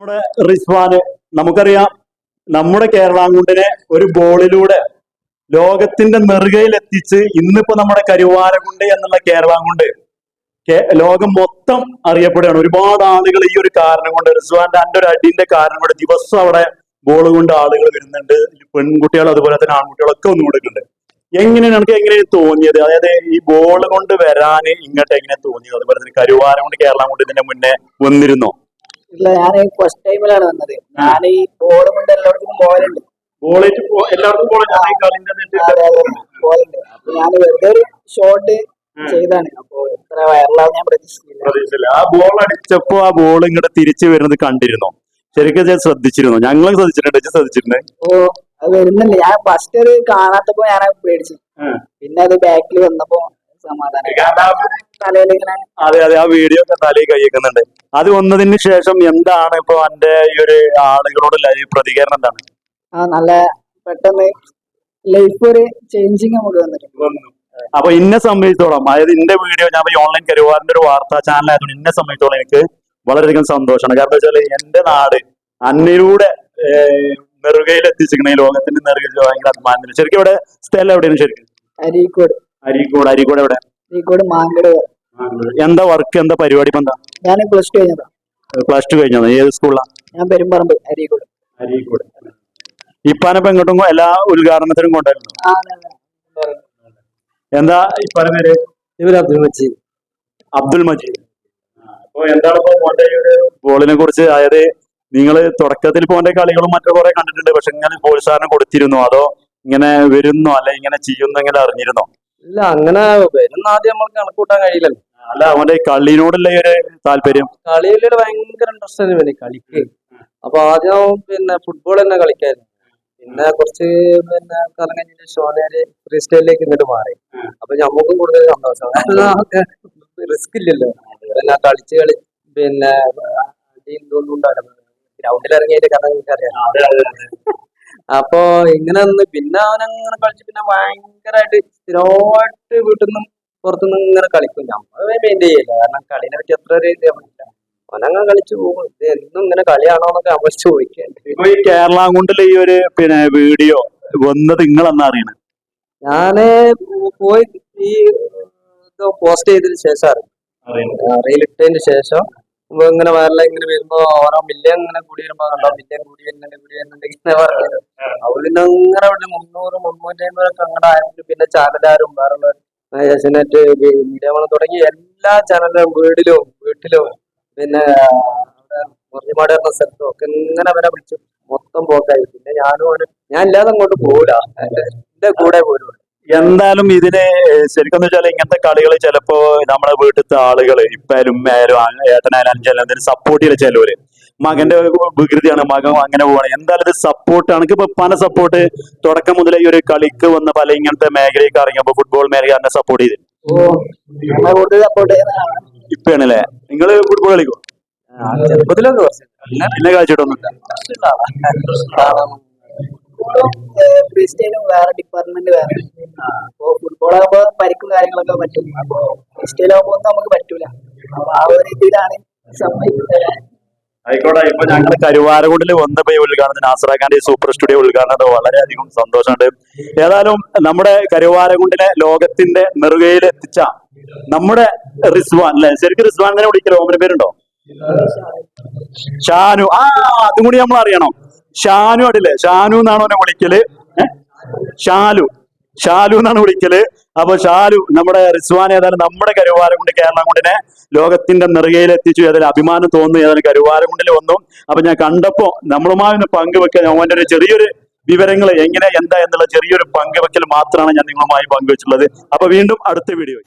നമ്മുടെ റിസ്വാന് നമുക്കറിയാം നമ്മുടെ കേരളാങ്കുണ്ടിനെ ഒരു ബോളിലൂടെ ലോകത്തിന്റെ നെറുകയിൽ എത്തിച്ച് ഇന്നിപ്പോ നമ്മുടെ കരുവാരകുണ്ട് എന്നുള്ള കേരളാങ്കുണ്ട് ലോകം മൊത്തം അറിയപ്പെടുകയാണ്. ഒരുപാട് ആളുകൾ ഈ ഒരു കാരണം കൊണ്ട് റിസ്വാന്റെ അന്റെ ഒരു അടിന്റെ കാരണം കൊണ്ട് ദിവസം അവിടെ ബോൾ കൊണ്ട് ആളുകൾ വരുന്നുണ്ട്. പെൺകുട്ടികൾ അതുപോലെ തന്നെ ആൺകുട്ടികളൊക്കെ ഒന്നും കൊടുക്കുന്നുണ്ട്. എങ്ങനെയാണ് നമുക്ക് എങ്ങനെയാണ് തോന്നിയത്? അതായത് ഈ ബോൾ കൊണ്ട് വരാന് ഇങ്ങോട്ട് എങ്ങനെ തോന്നിയത്? അതുപോലെ തന്നെ കരുവാരം കൊണ്ട് കേരളം കൊണ്ട് ഇതിന്റെ മുന്നേ വന്നിരുന്നോ? ഇല്ല ഞാൻ ഫസ്റ്റ് ടൈമിലാണ് വന്നത്. ഞാൻ ഈ ബോൾ കൊണ്ട് എല്ലായിടത്തും പോകലുണ്ട്. ബോളേറ്റ് എല്ലാവർക്കും പോകലുണ്ട്. അപ്പൊ ഞാൻ വെറുതെ ഒരു ഷോട്ട് ചെയ്താണ് അപ്പൊ ഇത്ര വൈറലാവും ഞാൻ പ്രതീക്ഷിച്ചില്ല. പ്രതീക്ഷയില്ല ആ ബോൾ അടിച്ചപ്പോ ആ ബോൾ ഇങ്ങോട്ട് തിരിച്ചു വരുന്നത് കണ്ടിരുന്നു? ശരിക്കും ഞാൻ ശ്രദ്ധിച്ചിരുന്നു? ഞങ്ങളും ശ്രദ്ധിച്ചിട്ടുണ്ട്. ശ്രദ്ധിച്ചിട്ടുണ്ട് ഓ അത് വരുന്നുണ്ട്. ഞാൻ ഫസ്റ്റ് കാണാത്തപ്പോ ഞാൻ പേടിച്ചു. പിന്നെ അത് ബാക്കിൽ വന്നപ്പോ സമാധാനം അതെ അതെ ആ വീഡിയോ ഒക്കെ തലയിൽ കൈയ്ക്കുന്നുണ്ട് അത് വന്നതിന് ശേഷം എന്താണ് ഇപ്പൊ എന്റെ ഈ ഒരു ആളുകളോടുള്ള ഈ പ്രതികരണം എന്താണ്? ആ നല്ല പെട്ടെന്ന് ലൈഫ് ഒരു ചേഞ്ചിങ് നമുക്ക് വന്നിട്ടുണ്ട്. അപ്പൊ ഇന്നെ സംബന്ധിച്ചോളം അതായത് ഇന്റെ വീഡിയോ ഞാൻ ഈ ഓൺലൈൻ കരുവാറിന്റെ ഒരു വാർത്താ ചാനൽ ആയതുകൊണ്ട് എന്നെ സംബന്ധിച്ചോളം എനിക്ക് വളരെയധികം സന്തോഷമാണ്. കാരണം വെച്ചാൽ എന്റെ നാട് അന്നയിലൂടെ നെറുകയിൽ എത്തിച്ചിരിക്കണ ലോകത്തിന്റെ നെറുകയിൽ ഭയങ്കര അഭിമാനം ശരിക്കും ഇവിടെ സ്ഥലം എവിടെയാണ് ശരിക്കും? അരീക്കോട്. അരീക്കോട് അരീക്കോട് എവിടെ? അരീക്കോട് മാങ്കട് എന്താ വർക്ക് എന്താ പരിപാടി? എന്താ? ഞാൻ പ്ലസ് ടു കഴിഞ്ഞതാ. പ്ലസ് ടു കഴിഞ്ഞത്. ഏത് സ്കൂളിലാണ് ഞാൻ പെരുമ്പറമ്പ് അരീക്കോട്. അരീക്കോട്. ഇപ്പാനിപ്പോ എങ്ങോട്ടും എല്ലാ ഉദ്ഘാടനത്തിനും കൊണ്ടായിരുന്നു. എന്താ ഇപ്പാന പേര്? ഇവർ അബ്ദുൾ മജീദ്. അബ്ദുൽ മജീദ്. അപ്പൊ എന്താണ് ഇപ്പൊ മോന്റെ ഒരു ബോളിനെ കുറിച്ച്? അതായത് നിങ്ങൾ തുടക്കത്തിൽ പോന്റെ കളികളും മറ്റു കുറെ കണ്ടിട്ടുണ്ട്. പക്ഷെ ഇങ്ങനെ പ്രോത്സാഹനം കൊടുത്തിരുന്നോ? അതോ ഇങ്ങനെ വരുന്നോ? അല്ലെ ഇങ്ങനെ ചെയ്യുന്നോ? ഇങ്ങനെ അറിഞ്ഞിരുന്നോ? ഇല്ല അങ്ങനെ വരുന്ന ആദ്യം നമുക്ക് കണക്കൂട്ടാൻ കഴിയില്ലല്ലോ. അല്ല അവന്റെ ഒരു താല്പര്യം. കളിയിലൂടെ ഭയങ്കര ഇൻട്രസ്റ്റ് ആയിരുന്നു ഇവന് കളിക്ക്. അപ്പൊ ആദ്യം പിന്നെ ഫുട്ബോൾ തന്നെ കളിക്കായിരുന്നു. പിന്നെ കുറച്ച് പിന്നെ കാലം കഴിഞ്ഞ ഷോനേര് ഫ്രീ സ്റ്റൈലിലേക്ക് ഇങ്ങോട്ട് മാറി. അപ്പൊ നമുക്കും കൂടുതൽ സന്തോഷം. റിസ്ക് ഇല്ലല്ലോ. പിന്നെ കളിച്ച് കളി പിന്നെ അടി ഇതൊന്നും ഉണ്ടാവില്ല ഗ്രൗണ്ടിൽ ഇറങ്ങിയതിന്റെ കഥ എനിക്കറിയാം അപ്പൊ ഇങ്ങനെ നിന്ന് പിന്നെ അവൻ അങ്ങനെ കളിച്ച് പിന്നെ ഭയങ്കരമായിട്ട് സ്ഥിരമായിട്ട് വീട്ടിൽ നിന്നും പുറത്തുനിന്ന് ഇങ്ങനെ കളിക്കും. നമ്മൾ മെയിന്റെയിൻ ചെയ്യില്ല. കാരണം കളിനെ പറ്റി അത്ര ഒരു ഇത് അവനങ്ങനെ കളിച്ചു പോകും. ഇത് എന്നും ഇങ്ങനെ കളിയാണോ എന്നൊക്കെ നമ്മൾ ചോദിക്കേണ്ടി കേരള ഈ കൊണ്ടുള്ള ഈ ഒരു പിന്നെ വീഡിയോ വന്നത് നിങ്ങളെന്നാ അറിയണത് ഞാൻ പോയി ഈ ഇത് പോസ്റ്റ് ചെയ്തതിന് ശേഷം റീലിട്ടതിന് ശേഷം ഇപ്പൊ ഇങ്ങനെ വേറെ ഇങ്ങനെ വരുമ്പോ ഓരോ മില്യൺ ഇങ്ങനെ കൂടി വരുമ്പോ കണ്ടോ? മില്യൺ കൂടി വരുന്നുണ്ട് കൂടി വരുന്നുണ്ട് ഇങ്ങനെ പറഞ്ഞത് അപ്പൊ പിന്നെ അവിടെ മുന്നൂറ് മുന്നൂറ്റി അമ്പതൊക്കെ അങ്ങനെ ആയിരുന്നു പിന്നെ ചാനലാരും വേറെ ഏഷ്യനെറ്റ് മീഡിയ തുടങ്ങി എല്ലാ ചാനലും വീടിലും വീട്ടിലും പിന്നെ മുറിഞ്ഞുമാട് പറഞ്ഞ സ്ഥലത്തും ഒക്കെ ഇങ്ങനെ വരെ വിളിച്ചു. മൊത്തം പോക്കായി പിന്നെ ഞാനും ഞാൻ ഇല്ലാതെ അങ്ങോട്ട് പോകില്ല എന്റെ കൂടെ പോലും എന്തായാലും ഇതിന് ശരിക്കും വെച്ചാൽ ഇങ്ങനത്തെ കളികൾ ചിലപ്പോ നമ്മുടെ വീട്ടിലത്തെ ആളുകൾ ഇപ്പായാലും ഉമ്മയായാലും ഏട്ടനായാലും അഞ്ചായാലും അതിന് സപ്പോർട്ട് ചെയ്യില്ല ചിലവര്. മകന്റെ വികൃതിയാണ് മകൻ അങ്ങനെ പോവാണ്. എന്തായാലും ഇത് സപ്പോർട്ടാണ് ഇപ്പൊ പല സപ്പോർട്ട് തുടക്കം മുതലേ ഈ ഒരു കളിക്ക് വന്ന പല ഇങ്ങനത്തെ മേഖലയൊക്കെ ഇറങ്ങിയപ്പോ ഫുട്ബോൾ മേഖല സപ്പോർട്ട് ചെയ്ത്. ഓ നിങ്ങൾ ഫുട്ബോൾ കളിക്കും? ചെറുപ്പത്തിലൊന്നും പിന്നെ കളിച്ചിട്ടൊന്നുമില്ല. ഫ്രീ സ്റ്റൈലും വേറെ ഡിപ്പാർട്ട്മെന്റ് വേറെ. അപ്പോ ഫുട്ബോൾ ആകുമ്പോ പരിക്കും കാര്യങ്ങളൊക്കെ പറ്റും. അപ്പോ ഫ്രീ സ്റ്റൈൽ ആകുമ്പോ ഒന്നും നമുക്ക് പറ്റൂല. അപ്പൊ ആ ഒരു രീതിയിലാണ് സമ്മതിക്കുന്നത് ആയിക്കോട്ടെ ഇപ്പൊ ഞങ്ങൾ കരുവാരകുണ്ടിൽ വന്നപ്പോ ഈ ഉദ്ഘാടനത്തിന് ആസ്രാഖാന്റെ സൂപ്പർ സ്റ്റുഡിയോ ഉദ്ഘാടനം വളരെയധികം സന്തോഷമുണ്ട്. ഏതായാലും നമ്മുടെ കരുവാരകുണ്ടിനെ ലോകത്തിന്റെ നെറുകയിൽ എത്തിച്ച നമ്മുടെ റിസ്വാൻ അല്ലെ? ശരിക്കും റിസ്വാൻ തന്നെ വിളിക്കലോ? ഓമന പേരുണ്ടോ ഷാനു. ആ അതും കൂടി നമ്മൾ അറിയണം. ഷാനു അടില്ലേ ഷാനു എന്നാണ് അവനെ വിളിക്കൽ? ഷാലു. ഷാലു എന്നാണ് വിളിക്കൽ. അപ്പൊ ഷാലു നമ്മുടെ റിസ്വാൻ ഏതായാലും നമ്മുടെ കരുവാരം കൊണ്ട് കേരളം കൊണ്ടിനെ ലോകത്തിന്റെ നെറുകയിൽ എത്തിച്ചു. ഏതായാലും അഭിമാനം തോന്നുന്നു. ഏതായാലും കരുവാരം കൊണ്ടിൽ വന്നു. അപ്പൊ ഞാൻ കണ്ടപ്പോ നമ്മളുമായി ഒന്ന് പങ്കുവെക്കാൻ അവന്റെ ഒരു ചെറിയൊരു വിവരങ്ങൾ എങ്ങനെ എന്താ എന്നുള്ള ചെറിയൊരു പങ്കുവെക്കൽ മാത്രമാണ് ഞാൻ നിങ്ങളുമായി പങ്കുവച്ചിട്ടുള്ളത് അപ്പൊ വീണ്ടും അടുത്ത വീഡിയോ